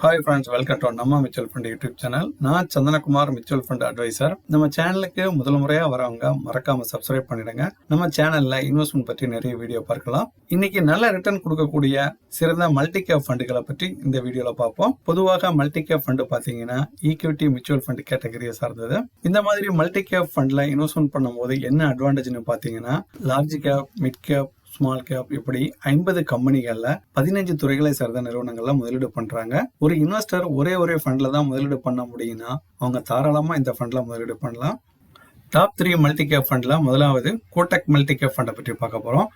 Hi friends welcome to நம்ம mutual fund YouTube channel நான் Chandanakumar mutual fund advisor நம்ம சேனலுக்கு முதல் முறையாக வரவங்க மறக்காம சப்ஸ்கிரைப் பண்ணிடுங்க. நம்ம சேனல்ல இன்வெஸ்ட்மெண்ட் பற்றி நிறைய வீடியோ பார்க்கலாம். இன்னைக்கு நல்ல ரிட்டர்ன் கொடுக்கக்கூடிய சிறந்த மல்டி கேப் ஃபண்டுகளை பற்றி இந்த வீடியோல பார்ப்போம். பொதுவாக மல்டி கேப் ஃபண்டு பார்த்தீங்கன்னா ஈக்விட்டி மியூச்சுவல் ஃபண்ட் கேட்டகரியை சார்ந்தது. இந்த மாதிரி மல்டி கேப் ஃபண்ட்ல இன்வெஸ்ட்மெண்ட் பண்ணும்போது என்ன அட்வான்டேஜ்னு பார்த்தீங்கன்னா large cap mid cap small cap இப்படி ஐம்பது கம்பெனிகள்ல பதினஞ்சு துறைகளை சேர்ந்த நிறுவனங்கள்ல முதலீடு பண்றாங்க. ஒரு இன்வெஸ்டர் ஒரே ஒரே ஃபண்ட்ல தான் முதலீடு பண்ண முடியும்னா அவங்க தாராளமா இந்த ஃபண்ட்ல முதலீடு பண்ணலாம். டாப் த்ரீ மல்டி கேப் ஃபண்ட்ல முதலாவது கோட்டக் மல்டி கேப் ஃபண்டை பற்றி பார்க்க போறோம்.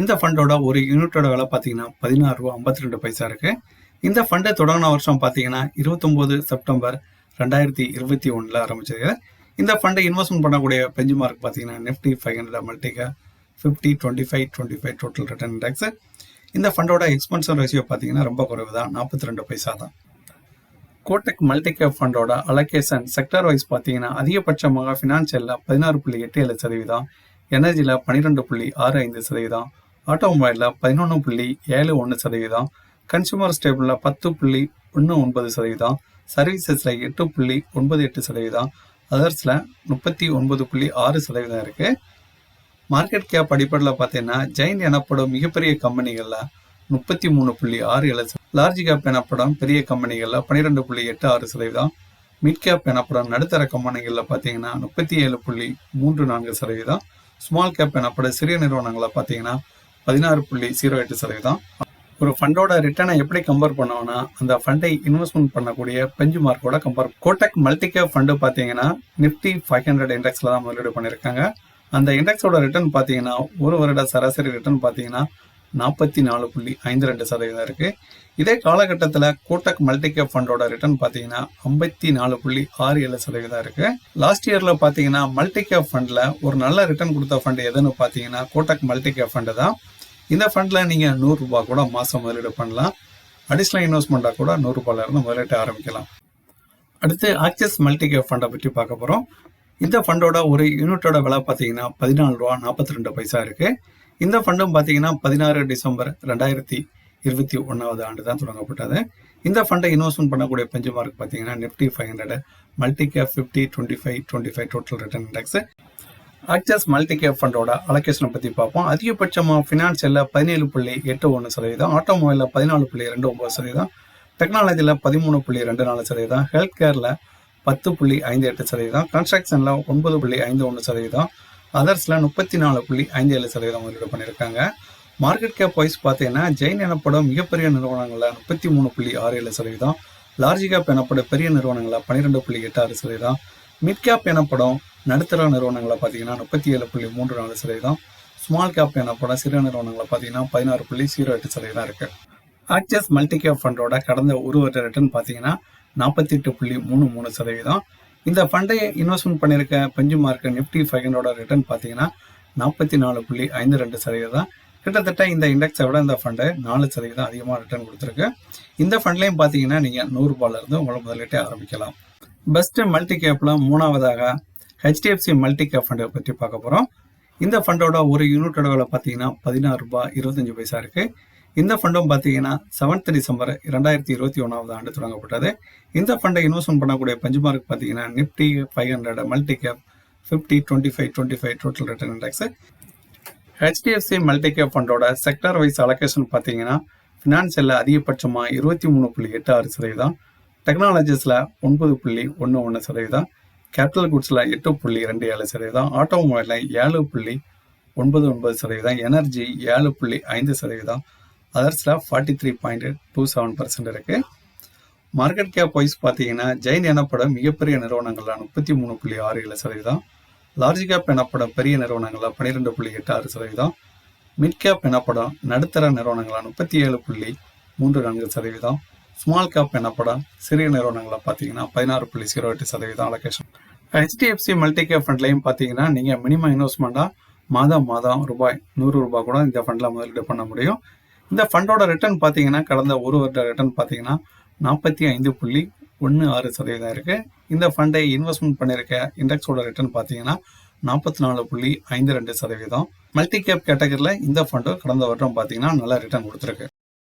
இந்த ஃபண்டோட ஒரு யூனிட்டோட விலை பார்த்தீங்கன்னா பதினாறு ரூபா ஐம்பத்தி ரெண்டு பைசா இருக்கு. இந்த ஃபண்டை தொடங்கின வருஷம் பார்த்தீங்கன்னா இருபத்தொம்போது செப்டம்பர் ரெண்டாயிரத்தி இருபத்தி ஒன்றில் ஆரம்பிச்சது. இந்த ஃபண்டை இன்வெஸ்ட்மெண்ட் பண்ணக்கூடிய பெஞ்ச் மார்க் பார்த்தீங்கன்னா Nifty five hundred multicap fifty twenty five twenty five total return index இந்த ஃபண்டோட எக்ஸ்பென்சன் ரேஷியோ பார்த்தீங்கன்னா ரொம்ப குறைவு தான் நாற்பத்தி ரெண்டு பைசா தான் கோட்டக் மல்டி கேப் ஃபண்டோட அலோகேஷன் செக்டர் வைஸ் பார்த்தீங்கன்னா அதிகபட்சமாக ஃபினான்ஷியலில் பதினாறு புள்ளி எட்டு ஏழு சதவீதம் எனர்ஜியில் பன்னிரெண்டு புள்ளி ஆறு ஐந்து சதவீதம் ஆட்டோமொபைலில் பதினொன்று புள்ளி ஏழு ஒன்று சதவீதம் கன்சூமர் ஸ்டேபிளில் பத்து புள்ளி ஒன்று ஒன்பது சதவீதம் சர்வீசஸில் எட்டு புள்ளி ஒன்பது எட்டு சதவீதம் அதர்ஸில் முப்பத்தி ஒன்பது புள்ளி ஆறு சதவீதம் இருக்குது மார்க்கெட் கேப் அடிப்படையில் பார்த்தீங்கன்னா ஜெயின் எனப்படும் மிகப்பெரிய கம்பெனிகளில் முப்பத்தி மூணு புள்ளி ஆறு ஏழு லார்ஜ் கேப் எனப்படும் பெரிய கம்பெனிகளில் பன்னிரெண்டு புள்ளி எட்டு ஆறு சதவீதம். மிட் கேப் எனப்படும் நடுத்தர கம்பெனிகளில் பார்த்தீங்கன்னா முப்பத்தி ஏழு புள்ளி மூன்று நான்கு சதவீதம். ஸ்மால் கேப் எனப்படும் சிறிய நிறுவனங்களில் பார்த்தீங்கன்னா பதினாறு புள்ளி ஜீரோ எட்டு சதவீதம். ஒரு ஃபண்டோட ரிட்டர்னை எப்படி கம்பேர் பண்ணோம்னா அந்த ஃபண்டை இன்வெஸ்ட்மெண்ட் பண்ணக்கூடிய பெஞ்சு மார்க்கோட compare Kotak multi cap fund பார்த்தீங்கன்னா நிஃப்டி ஃபைவ் ஹண்ட்ரட் இண்டெக்ஸில் தான் முதலீடு பண்ணியிருக்காங்க. அந்த இண்டெக்ஸோட ரிட்டர்ன் பார்த்தீங்கன்னா ஒரு வருட சராசரி ரிட்டர்ன் பார்த்தீங்கன்னா நாற்பத்தி நாலு புள்ளி ஐந்து ரெண்டு சதவீதம் இருக்கு. இதே காலகட்டத்தில் கோட்டக் மல்டி கேப் ஃபண்டோட ரிட்டர்ன் பார்த்தீங்கன்னா ஐம்பத்தி நாலு புள்ளி ஆறு ஏழு சதவீதம் இருக்கு. லாஸ்ட் இயர்ல பார்த்தீங்கன்னா மல்டி கேப் ஒரு நல்ல ரிட்டர்ன் கொடுத்த ஃபண்ட் எதுன்னு பார்த்தீங்கன்னா கோட்டக் மல்டிகேப் ஃபண்டு தான். இந்த ஃபண்டில் நீங்கள் நூறுரூபா கூட மாதம் முதலீடு பண்ணலாம். அடிஷ்னல் இன்வெஸ்ட்மெண்ட்டாக கூட நூறு இருந்து முதலீட்டு ஆரம்பிக்கலாம். அடுத்து ஆக்சிஸ் மல்டிகேப் ஃபண்டை பற்றி பார்க்க போகிறோம் இந்த ஃபண்டோட ஒரு யூனிட்டோட விலை பார்த்தீங்கன்னா பதினாலு ரூபா நாற்பத்தி ரெண்டு பைசா இருக்கு. இந்த ஃபண்டும் பார்த்தீங்கன்னா பதினாறு டிசம்பர் ரெண்டாயிரத்தி இருபத்தி ஒன்றாவது ஆண்டு தான் தொடங்கப்பட்டது. இந்த ஃபண்டை இன்வெஸ்ட்மெண்ட் பண்ணக்கூடிய பெஞ்சு மார்க் பார்த்தீங்கன்னா Nifty five hundred multi cap fifty twenty five twenty five total return index Axis multi cap ஃபண்டோட அலோகேஷனை பற்றி பார்ப்போம். அதிகபட்சமாக ஃபினான்ஷியலில் பதினேழு புள்ளி எட்டு ஒன்று சதவீதம் ஆட்டோமொபைலில் பதினாலு புள்ளி ரெண்டு ஒன்பது சதவீதம் டெக்னாலஜியில் பதிமூணு புள்ளி ரெண்டு நாலு சதவீதம் ஹெல்த் கேரில் பத்து புள்ளி ஐந்து எட்டு சதவீதம். கன்ஸ்ட்ரக்ஷனில் ஒன்பது புள்ளி ஐந்து ஒன்று சதவீதம். அதர்ஸில் முப்பத்தி நாலு புள்ளி ஐந்து ஏழு சதவீதம் முதலீடு பண்ணியிருக்காங்க மார்க்கெட் கேப் வைஸ் பார்த்தீங்கன்னா ஜெயின் எனப்படும் மிகப்பெரிய நிறுவனங்களில் முப்பத்தி மூணு புள்ளி ஆறு ஏழு சதவீதம். லார்ஜ் கேப் எனப்படும் பெரிய நிறுவனங்களில் பன்னிரெண்டு புள்ளி எட்டு ஆறு சதவீதம். மிட் கேப் எனப்படும் நடுத்தர நிறுவனங்களை பார்த்தீங்கன்னா முப்பத்தி ஏழு புள்ளி மூன்று நாலு சதவீதம். ஸ்மால் கேப் எனப்படும் சிறு நிறுவனங்களை பார்த்தீங்கன்னா பதினாறு புள்ளி ஜீரோ எட்டு சதவீதம் இருக்கு. ஆக்சஸ் மல்டி கேப் ஃபண்டோட கடந்த ஒரு வருட ரிட்டர்ன் பார்த்தீங்கன்னா நாற்பத்தி எட்டு புள்ளி மூணு மூணு சதவீதம். இந்த ஃபண்டை இன்வெஸ்ட்மெண்ட் பண்ணியிருக்க பஞ்சு மார்க்க நிஃப்டி ஃபைவ் ஹண்ட்ரோட ரிட்டர்ன் பார்த்தீங்கன்னா நாற்பத்தி நாலு புள்ளி ஐந்து ரெண்டு சதவீதம். கிட்டத்தட்ட இந்த இண்டெக்ஸை விட இந்த ஃபண்டு நாலு சதவீதம் அதிகமாக ரிட்டர்ன் கொடுத்துருக்கு. இந்த ஃபண்ட்லையும் பார்த்தீங்கன்னா நீங்கள் நூறுரூபாலேருந்து உங்களை முதலீட்டை ஆரம்பிக்கலாம். பெஸ்ட்டு மல்டி கேப்பில் மூணாவதாக ஹெச்டிஎஃப்சி மல்டி கேப் ஃபண்டை பற்றி பார்க்க போகிறோம் இந்த ஃபண்டோட ஒரு யூனிட்டோட விலை பார்த்தீங்கன்னா பதினாறு ரூபாய் இருபத்தஞ்சு பைசா இருக்குது இந்த ஃபண்டும் பார்த்தீங்கன்னா செவன்த் டிசம்பர் ரெண்டாயிரத்தி இருபத்தி ஒன்றாவது ஆண்டு தொடங்கப்பட்டது. இந்த ஃபண்டை இன்வெஸ்ட்மெண்ட் பண்ணக்கூடிய பெஞ்ச்மார்க் பார்த்தீங்கன்னா Nifty five hundred multi cap fifty twenty five twenty five total return index HDFC multi cap ஃபண்டோட sector wise allocation பார்த்தீங்கன்னா ஃபினான்ஷியலில் அதிகபட்சமாக இருபத்தி மூணு புள்ளி எட்டு ஆறு சதவீதம் டெக்னாலஜிஸில் ஒன்பது புள்ளி ஒன்று ஒன்று சதவீதம் கேபிட்டல் குட்ஸில் எட்டு புள்ளி ரெண்டு ஏழு சதவீதம் ஆட்டோமொபைலில் ஏழு புள்ளி ஒன்பது ஒன்பது சதவீதம் எனர்ஜி ஏழு புள்ளி ஐந்து சதவீதம் அதர்ஸில் forty three point two seven percent இருக்கு. மார்க்கெட் கேப் வைஸ் பார்த்தீங்கன்னா ஜெயின் எனப்படும் மிகப்பெரிய நிறுவனங்களில் முப்பத்தி மூணு புள்ளி ஆறு ஏழு சதவீதம். லார்ஜ் கேப் எனப்படும் பெரிய நிறுவனங்களில் பன்னிரெண்டு புள்ளி எட்டு ஆறு சதவீதம். மிட் கேப் எனப்படும் நடுத்தர நிறுவனங்களில் முப்பத்தி ஏழு புள்ளி மூன்று நான்கு சதவீதம். ஸ்மால் கேப் எனப்படும் சிறிய நிறுவனங்களில் பார்த்தீங்கன்னா பதினாறு புள்ளி ஜீரோ எட்டு சதவீதம் அலோகேஷன் ஹெச்டிஎஃப்சி மல்டி கேப் ஃபண்ட்லையும் பார்த்தீங்கன்னா நீங்கள் மினிமம் இன்வெஸ்ட்மெண்ட்டாக மாதம் மாதம் ரூபாய் நூறு ரூபாய் கூட இந்த ஃபண்டில் முதலீடு பண்ண முடியும். இந்த ஃபண்டோட ரிட்டர்ன் பார்த்தீங்கன்னா கடந்த ஒரு வருட ரிட்டர்ன் பார்த்தீங்கன்னா நாற்பத்தி ஐந்து புள்ளி ஒன்று ஆறு சதவீதம் இருக்குது இந்த ஃபண்டை இன்வெஸ்ட்மெண்ட் பண்ணியிருக்க இண்டெக்ஸோட ரிட்டர்ன் பார்த்தீங்கன்னா நாற்பத்தி நாலு புள்ளி ஐந்து ரெண்டு சதவீதம். மல்டி கேப் கேட்டகரியில் இந்த ஃபண்டு கடந்த வருடம் பார்த்தீங்கன்னா நல்லா ரிட்டர்ன் கொடுத்துருக்கு.